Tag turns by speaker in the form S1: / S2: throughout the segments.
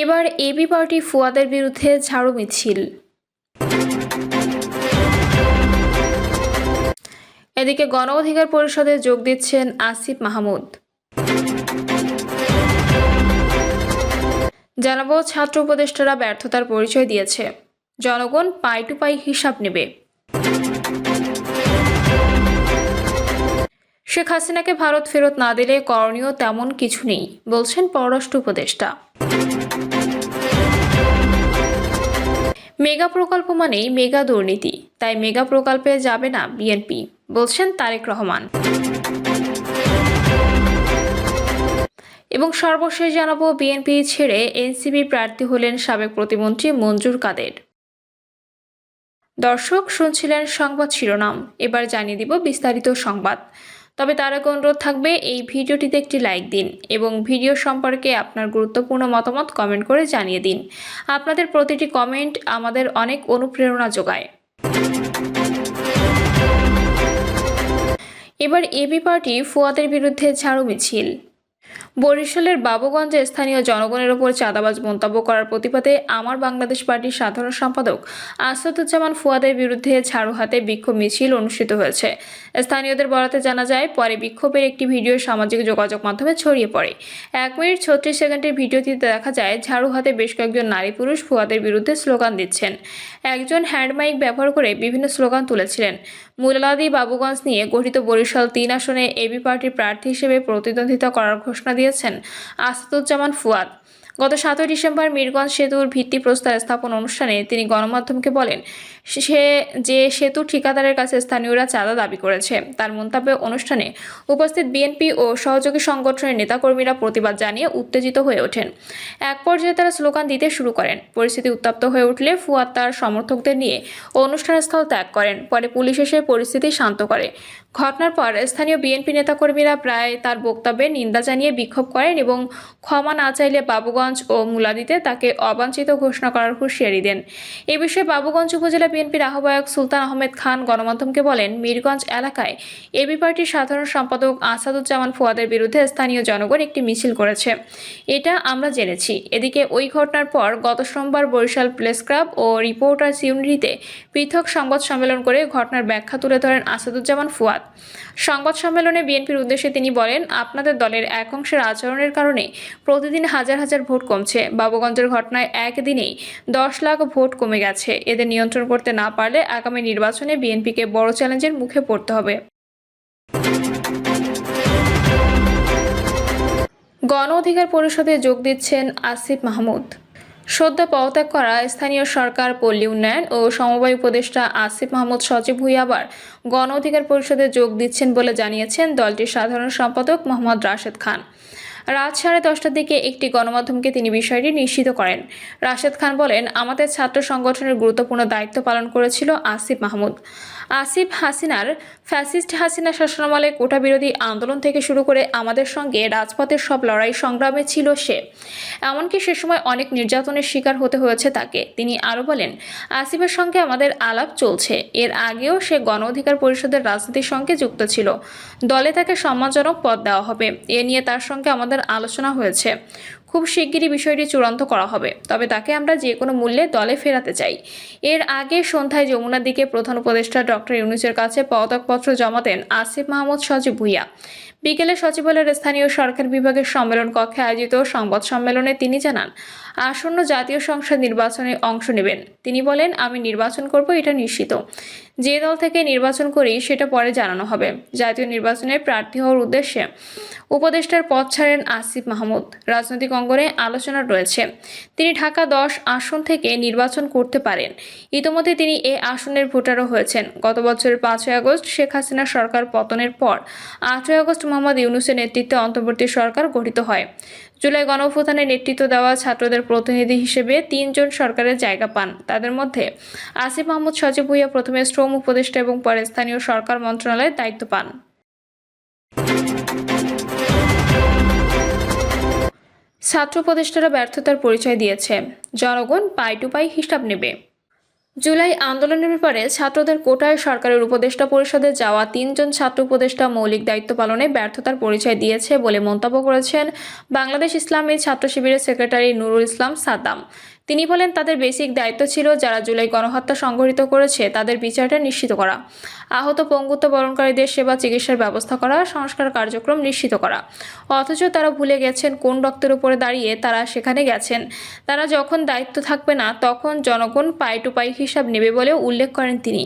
S1: এবার AB party ফুয়াদের বিরুদ্ধে ঝাড়ু মিছিল। এদিকে গণ অধিকার পরিষদে যোগ দিচ্ছেন আসিফ মাহমুদ। জানাব, ছাত্র উপদেষ্টারা ব্যর্থতার পরিচয় দিয়েছে। জনগণ পাই টু পাই হিসাব নেবে। শেখ হাসিনাকে ভারত ফেরত না দিলে করণীয় তেমন কিছু নেই, বলছেন পররাষ্ট্র উপদেষ্টা। মেগা প্রকল্প মানেই মেগা দুর্নীতি। তাই মেগা প্রকল্পে যাবে না বিএনপি, বলছেন তারেক রহমান। এবং সর্বশেষ জানাব বিএনপি ছেড়ে এনসিপি প্রার্থী হলেন সাবেক প্রতিমন্ত্রী মঞ্জুর কাদের। দর্শক, শুনছিলেন সংবাদ শিরোনাম। এবার জানিয়ে দিব বিস্তারিত সংবাদ। তবে তার আগে অনুরোধ থাকবে, এই ভিডিওটিতে একটি লাইক দিন এবং ভিডিও সম্পর্কে আপনার গুরুত্বপূর্ণ মতামত কমেন্ট করে জানিয়ে দিন। আপনাদের প্রতিটি কমেন্ট আমাদের অনেক অনুপ্রেরণা যোগায়। এবার এবি পার্টি ফুয়াদের বিরুদ্ধে ঝাড়ু মিছিল। বরিশালের বাবুগঞ্জে স্থানীয় জনগণের ওপর চাঁদাবাজ মন্তব্য করার প্রতিবাদে আমার বাংলাদেশ পার্টির সাধারণ সম্পাদক আসাদুজ্জামান ফুয়াদের বিরুদ্ধে ঝাড়ু হাতে বিক্ষোভ মিছিল অনুষ্ঠিত হয়েছে। স্থানীয়দের বরাতে জানা যায়, পরে বিক্ষোভের একটি ভিডিও সামাজিক যোগাযোগ মাধ্যমে ছড়িয়ে পড়ে। এক মিনিট ছত্রিশ সেকেন্ডের ভিডিওটিতে দেখা যায়, ঝাড়ু হাতে বেশ কয়েকজন নারী পুরুষ ফুয়াদের বিরুদ্ধে স্লোগান দিচ্ছেন। একজন হ্যান্ডমাইক ব্যবহার করে বিভিন্ন স্লোগান তুলেছিলেন। মুলাদি বাবুগঞ্জ নিয়ে গঠিত বরিশাল তিন আসনে এবি পার্টির প্রার্থী হিসেবে প্রতিদ্বন্দ্বিতা করার ঘোষণা দিয়েছেন আসাদুজ্জামান ফুয়াদ। গত সাতই ডিসেম্বর মিরগঞ্জ সেতুর ভিত্তিপ্রস্তর স্থাপন অনুষ্ঠানে তিনি গণমাধ্যমকে বলেন, সে যে সেতু ঠিকাদারের কাছে স্থানীয়রা চাঁদা দাবি করেছে, তার মন্তব্যে অনুষ্ঠানে উপস্থিত বিএনপি ও সহযোগী সংগঠনের নেতাকর্মীরা প্রতিবাদ জানিয়ে উত্তেজিত হয়ে ওঠেন। এক পর্যায়ে তারা স্লোগান দিতে শুরু করেন। পরিস্থিতি উত্তপ্ত হয়ে উঠলে ফুয়াদ তার সমর্থকদের নিয়ে অনুষ্ঠানস্থল ত্যাগ করেন। পরে পুলিশ এসে পরিস্থিতি শান্ত করে। ঘটনার পর স্থানীয় বিএনপি নেতাকর্মীরা প্রায় তার বক্তব্যে নিন্দা জানিয়ে বিক্ষোভ করেন এবং ক্ষমা না চাইলে বাবুগঞ্জ ও মুলাদিতে তাকে অবাঞ্ছিত ঘোষণা করার হুঁশিয়ারি দেন। এ বিষয়ে বাবুগঞ্জ উপজেলা বিএনপির আহ্বায়ক সুলতান আহমেদ খান গণমাধ্যমকে বলেন, মিরগঞ্জ এলাকায় এবি পার্টির সাধারণ সম্পাদক আসাদুজ্জামান ফুয়াদের বিরুদ্ধে স্থানীয় জনগণ একটি মিছিল করেছে। এটা আমরা জেনেছি। এদিকে ওই ঘটনার পর গত সোমবার বরিশাল প্রেস ক্লাব ও রিপোর্টার্স ইউনিটিতে পৃথক সংবাদ সম্মেলন করে ঘটনার ব্যাখ্যা তুলে ধরেন আসাদুজ্জামান ফুয়াদ। সংবাদ সম্মেলনে বিএনপির উদ্দেশ্যে তিনি বলেন, আপনাদের দলের এক অংশের আচরণের কারণে প্রতিদিন হাজার হাজার ভোট কমছে। বাবুগঞ্জের ঘটনায় একদিনেই দশ লাখ ভোট কমে গেছে। এদের নিয়ন্ত্রণ করতে না পারলে আগামী নির্বাচনে বিএনপিকে বড় চ্যালেঞ্জের মুখে পড়তে হবে। গণ অধিকার পরিষদে যোগ দিচ্ছেন আসিফ মাহমুদ। সদ্য পদত্যাগ করা স্থানীয় সরকার, পল্লী উন্নয়ন ও সমবায় উপদেষ্টা আসিফ মাহমুদ সচিব হয়ে আবার গণ অধিকার পরিষদে যোগ দিচ্ছেন বলে জানিয়েছেন দলটির সাধারণ সম্পাদক মোহাম্মদ রাশেদ খান। রাত সাড়ে দশটার দিকে একটি গণমাধ্যমকে তিনি বিষয়টি নিশ্চিত করেন। রাশেদ খান বলেন, আমাদের ছাত্র সংগঠনের গুরুত্বপূর্ণ দায়িত্ব পালন করেছিল আসিফ মাহমুদ। আসিফ হাসিনার ফ্যাসিস্ট হাসিনা শাসনামলে কোটা বিরোধী আন্দোলন থেকে শুরু করে আমাদের সঙ্গে রাজপথের সব লড়াই সংগ্রামে ছিল সে। এমনকি সে সময় অনেক নির্যাতনের শিকার হতে হয়েছে তাকে। তিনি আরও বলেন, আসিফের সঙ্গে আমাদের আলাপ চলছে। এর আগেও সে গণ অধিকার পরিষদের রাজনীতির সঙ্গে যুক্ত ছিল। দলে তাকে সম্মানজনক পদ দেওয়া হবে। এ নিয়ে তার সঙ্গে আমাদের আলোচনা হয়েছে। খুব শিগগিরই বিষয়টি চূড়ান্ত করা হবে। তবে তাকে আমরা যে কোনো মূল্যে দলে ফেরাতে চাই। এর আগে সন্ধ্যায় যমুনার দিকে প্রধান উপদেষ্টা ডক্টর ইউনুসের কাছে পদকপত্র জমা দেন আসিফ মাহমুদ সজীব ভুইয়া। বিকেলে সচিবালয়ের স্থানীয় সরকার বিভাগের সম্মেলন কক্ষে আয়োজিত সংবাদ সম্মেলনে তিনি জানান আসন্ন জাতীয় সংসদ নির্বাচনে অংশ নেবেন। তিনি বলেন, আমি নির্বাচন করব, এটা নিশ্চিত। যে দল থেকে নির্বাচন করি, সেটা পরে জানানো হবে। জাতীয় নির্বাচনে প্রার্থী হওয়ার উদ্দেশ্যে উপদেষ্টার পদ ছাড়েন আসিফ মাহমুদ। রাজনৈতিক অঙ্গনে আলোচনা রয়েছে। তিনি ঢাকা দশ আসন থেকে নির্বাচন করতে পারেন। ইতোমধ্যে তিনি এ আসনের ভোটারও হয়েছেন। গত বছরের পাঁচই আগস্ট শেখ হাসিনা সরকার পতনের পর আটই আগস্ট মোহাম্মদ ইউনুসের নেতৃত্বে অন্তর্বর্তী সরকার গঠিত হয়। জুলাই গণঅভ্যুত্থানে নেতৃত্ব দেওয়া ছাত্রদের প্রতিনিধি হিসেবে তিনজন সরকারের জায়গা পান। তাদের মধ্যে আসিফ মাহমুদ সচিব ভুইয়া প্রথমে শ্রম উপদেষ্টা এবং পরে স্থানীয় সরকার মন্ত্রণালয়ের দায়িত্ব পান। ছাত্র উপদেষ্টারা ব্যর্থতার পরিচয় দিয়েছে। জনগণ পাই টু পাই হিসাব নেবে। জুলাই আন্দোলনের ব্যাপারে ছাত্রদের কোটায় সরকারের উপদেষ্টা পরিষদে যাওয়া তিনজন ছাত্র উপদেষ্টা মৌলিক দায়িত্ব পালনে ব্যর্থতার পরিচয় দিয়েছে বলে মন্তব্য করেছেন বাংলাদেশ ইসলামী ছাত্র শিবিরের সেক্রেটারি নুরুল ইসলাম সাদ্দাম। তিনি বলেন, তাদের বেসিক দায়িত্ব ছিল যারা জুলাই গণহত্যা সংঘটিত করেছে, তাদের বিচারটা নিশ্চিত করা। আহত পঙ্গুত্ব বরণকারীদের সেবা, চিকিৎসার ব্যবস্থা করা, সংস্কার কার্যক্রম নিশ্চিত করা। অথচ তারা ভুলে গেছেন কোন রক্তের উপরে দাঁড়িয়ে তারা সেখানে গেছেন। তারা যখন দায়িত্ব থাকবে না, তখন জনগণ পাই টু পাই হিসাব নেবে বলেও উল্লেখ করেন তিনি।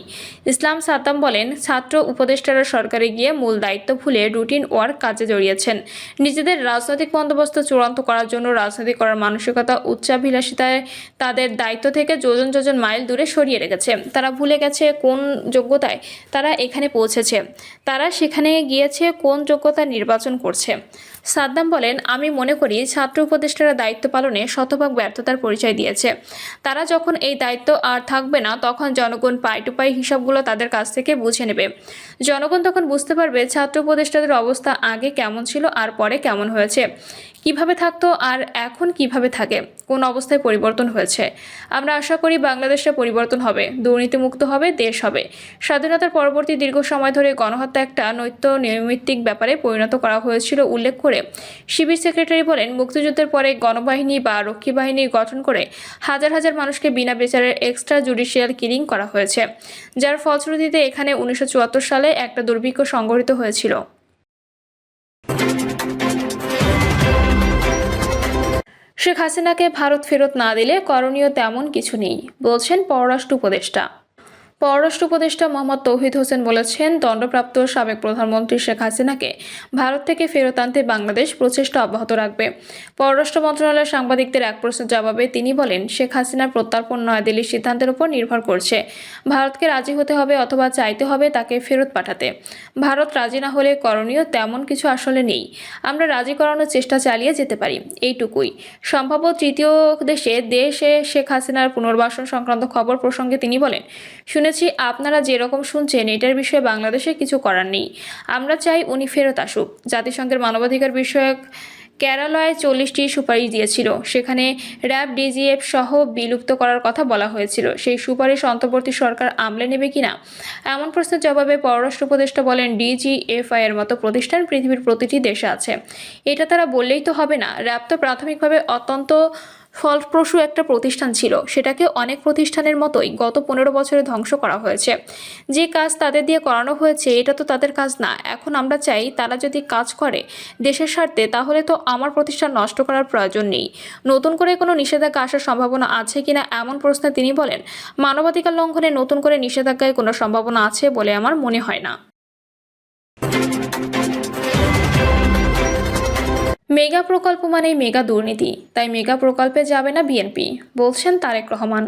S1: ইসলাম সাদ্দাম বলেন, ছাত্র উপদেষ্টারা সরকারে গিয়ে মূল দায়িত্ব ভুলে রুটিন ওয়ার্ক কাজে জড়িয়েছেন। নিজেদের রাজনৈতিক বন্দোবস্ত চূড়ান্ত করার জন্য রাজনীতি করার মানসিকতা, উচ্চাভিলাষিতায় তাদের দায়িত্ব থেকে যোজন যোজন মাইল দূরে সরিয়ে রেখেছে। তারা ভুলে গেছে কোন যোগ্যতায় তারা এখানে পৌঁছেছে। তারা সেখানে গিয়েছে কোন যোগ্যতা নির্বাচন করছে। সাদ্দাম বলেন, আমি মনে করি ছাত্র উপদেষ্টারা দায়িত্ব পালনে শতভাগ ব্যর্থতার পরিচয় দিয়েছে। তারা যখন এই দায়িত্ব আর থাকবে না, তখন জনগণ পাই টু পাই হিসাবগুলো তাদের কাছ থেকে বুঝে নেবে। জনগণ তখন বুঝতে পারবে ছাত্র উপদেষ্টাদের অবস্থা আগে কেমন ছিল আর পরে কেমন হয়েছে। কীভাবে থাকতো আর এখন কীভাবে থাকে? কোন অবস্থায় পরিবর্তন হয়েছে। আমরা আশা করি বাংলাদেশে পরিবর্তন হবে, দুর্নীতিমুক্ত হবে, দেশ হবে। স্বাধীনতার পরবর্তী দীর্ঘ সময় ধরে গণহত্যা একটা নৈত্য নৈমিত্তিক ব্যাপারে পরিণত করা হয়েছিল উল্লেখ করে শিবির সেক্রেটারি বলেন, মুক্তিযুদ্ধের পরে গণবাহিনী বা রক্ষী বাহিনী গঠন করে হাজার হাজার মানুষকে বিনা বিচারের এক্সট্রা জুডিশিয়াল কিলিং করা হয়েছে। যার ফলশ্রুতিতে এখানে উনিশশো চুয়াত্তর সালে একটা দুর্ভিক্ষ সংঘটিত হয়েছিল। শেখ হাসিনাকে ভারত ফেরত না দিলে করণীয় তেমন কিছু নেই বলছেন পররাষ্ট্র উপদেষ্টা। পররাষ্ট্র উপদেষ্টা মোহাম্মদ তৌহিদ হোসেন বলেছেন, দণ্ডপ্রাপ্ত সাবেক প্রধানমন্ত্রী শেখ হাসিনাকে ভারত থেকে ফেরত আনতে বাংলাদেশ প্রচেষ্টা অব্যাহত রাখবে। পররাষ্ট্র মন্ত্রণালয়ের সাংবাদিকদের এক প্রশ্নের জবাবে তিনি বলেন, শেখ হাসিনার প্রত্যর্পণ নয়াদিল্লির সিদ্ধান্তের উপর নির্ভর করছে। ভারতকে রাজি হতে হবে অথবা চাইতে হবে তাকে ফেরত পাঠাতে। ভারত রাজি না হলে করণীয় তেমন কিছু আসলে নেই। আমরা রাজি করানোর চেষ্টা চালিয়ে যেতে পারি। এইটুকুই। সম্ভাব্য তৃতীয় দেশে দেশে শেখ হাসিনার পুনর্বাসন সংক্রান্ত খবর প্রসঙ্গে তিনি বলেন শুনেছি আপনারা যেরকম শুনছেন এটার বিষয়ে বাংলাদেশে কিছু করার নেই। আমরা চাই উনি ফেরত আসুক। জাতিসংঘের মানবাধিকার বিষয়ক কেরালায় চল্লিশটি সুপারিশ দিয়েছিল। সেখানে র্যাব, ডিজিএফ সহ বিলুপ্ত করার কথা বলা হয়েছিল। সেই সুপারিশ অন্তর্বর্তী সরকার আমলে নেবে কিনা? এমন প্রশ্নের জবাবে পররাষ্ট্র উপদেষ্টা বলেন, ডিজিএফআই এর মতো প্রতিষ্ঠান পৃথিবীর প্রতিটি দেশে আছে। এটা তারা বললেই তো হবে না। র্যাব তো প্রাথমিকভাবে অত্যন্ত ফলপ্রসূ একটা প্রতিষ্ঠান ছিল। সেটাকে অনেক প্রতিষ্ঠানের মতোই গত পনেরো বছরে ধ্বংস করা হয়েছে। যে কাজ তাদের দিয়ে করানো হয়েছে, এটা তো তাদের কাজ না। এখন আমরা চাই তারা যদি কাজ করে দেশের স্বার্থে, তাহলে তো আমার প্রতিষ্ঠান নষ্ট করার প্রয়োজন নেই। নতুন করে কোনো নিষেধাজ্ঞা আসার সম্ভাবনা আছে কিনা এমন প্রশ্নে তিনি বলেন, মানবাধিকার লঙ্ঘনে নতুন করে নিষেধাজ্ঞায় কোনো সম্ভাবনা আছে বলে আমার মনে হয় না। মেগা প্রকল্প মানেই মেগা দুর্নীতি, তাই মেগা প্রকল্পে যাবে না বিএনপি বলছেন তারেক রহমান।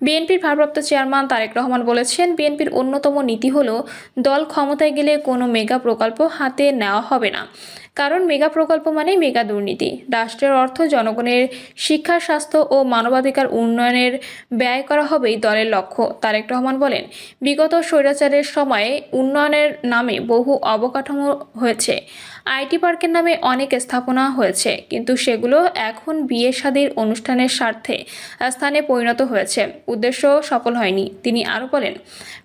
S1: বিএনপির ভারপ্রাপ্ত চেয়ারম্যান তারেক রহমান বলেছেন বিএনপির অন্যতম নীতি হলো, দল ক্ষমতায় গেলে কোনো মেগা প্রকল্প হাতে নেওয়া হবে না। কারণ মেগা প্রকল্প মানেই মেগা দুর্নীতি। রাষ্ট্রের অর্থ জনগণের শিক্ষা, স্বাস্থ্য ও মানবাধিকার উন্নয়নের ব্যয় করা হবেই দলের লক্ষ্য, তারেক রহমান বলেন। বিগত স্বৈরাচারের সময়ে উন্নয়নের নামে বহু অবকাঠামো হয়েছে। আইটি পার্কের নামে অনেক স্থাপনা হয়েছে, কিন্তু সেগুলো এখন বিয়ে শাদীর অনুষ্ঠানের স্বার্থে স্থানে পরিণত হয়েছে। উদ্দেশ্য সফল হয়নি, তিনি আরও বলেন,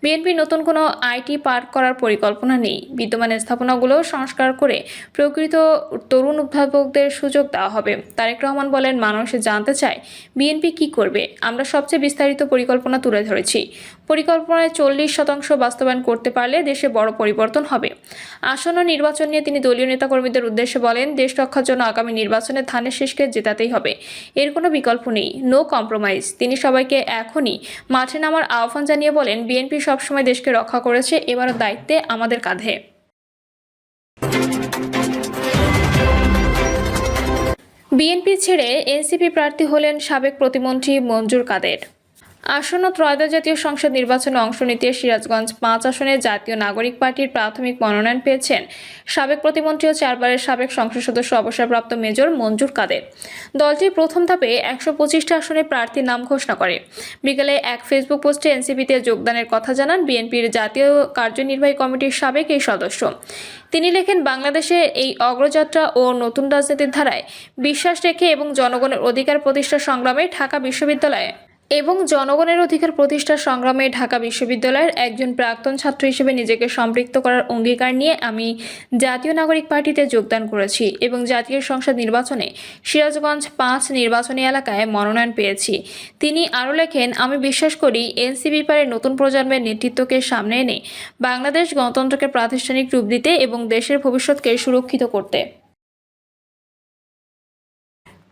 S1: বিএনপি নতুন কোনো আইটি পার্ক করার পরিকল্পনা নেই। বিদ্যমান স্থাপনাগুলো সংস্কার করে প্রকৃত তরুণ উদ্ভাবকদের সুযোগ দেওয়া হবে। তারেক রহমান বলেন, মানুষ জানতে চায়, বিএনপি কি করবে? আমরা সবচেয়ে বিস্তারিত পরিকল্পনা তুলে ধরেছি। পরিকল্পনায় চল্লিশ শতাংশ বাস্তবায়ন করতে পারলে দেশে বড় পরিবর্তন হবে। আসন্ন নির্বাচন নিয়ে তিনি দলীয় নেতাকর্মীদের উদ্দেশ্যে বলেন, দেশ রক্ষার জন্য আগামী নির্বাচনে ধানের শেষকে জেতাতেই হবে। এর কোনো বিকল্প নেই নো কম্প্রোমাইজ তিনি সবাইকে এখনই মাঠে নামার আহ্বান জানিয়ে বলেন, বিএনপি সবসময় দেশকে রক্ষা করেছে, এবারও দায়িত্বে আমাদের কাঁধে। বিএনপি ছেড়ে এনসিপি প্রার্থী হলেন সাবেক প্রতিমন্ত্রী মঞ্জুর কাদের। আসন্ন ত্রয়োদশ জাতীয় সংসদ নির্বাচনে অংশ নিতে সিরাজগঞ্জ পাঁচ আসনে জাতীয় নাগরিক পার্টির প্রাথমিক মনোনয়ন পেয়েছেন সাবেক প্রতিমন্ত্রী ও চারবারের সাবেক সংসদ সদস্য অবসরপ্রাপ্ত মেজর মঞ্জুর কাদের। দলটি প্রথম ধাপে একশো পঁচিশটি আসনে প্রার্থীর নাম ঘোষণা করে। বিকেলে এক ফেসবুক পোস্টে এনসিপিতে যোগদানের কথা জানান বিএনপির জাতীয় কার্যনির্বাহী কমিটির সাবেক এই সদস্য। তিনি লেখেন, বাংলাদেশে এই অগ্রযাত্রা ও নতুন রাজনীতির ধারায় বিশ্বাস রেখে এবং জনগণের অধিকার প্রতিষ্ঠা সংগ্রামে ঢাকা বিশ্ববিদ্যালয়ে এবং জনগণের অধিকার প্রতিষ্ঠার সংগ্রামে ঢাকা বিশ্ববিদ্যালয়ের একজন প্রাক্তন ছাত্র হিসেবে নিজেকে সম্পৃক্ত করার অঙ্গীকার নিয়ে আমি জাতীয় নাগরিক পার্টিতে যোগদান করেছি এবং জাতীয় সংসদ নির্বাচনে সিরাজগঞ্জ পাঁচ নির্বাচনী এলাকায় মনোনয়ন পেয়েছি। তিনি আরও লেখেন, আমি বিশ্বাস করি এনসিবি পারে নতুন প্রজন্মের নেতৃত্বকে সামনে এনে বাংলাদেশ গণতন্ত্রকে প্রাতিষ্ঠানিক রূপ দিতে এবং দেশের ভবিষ্যৎকে সুরক্ষিত করতে।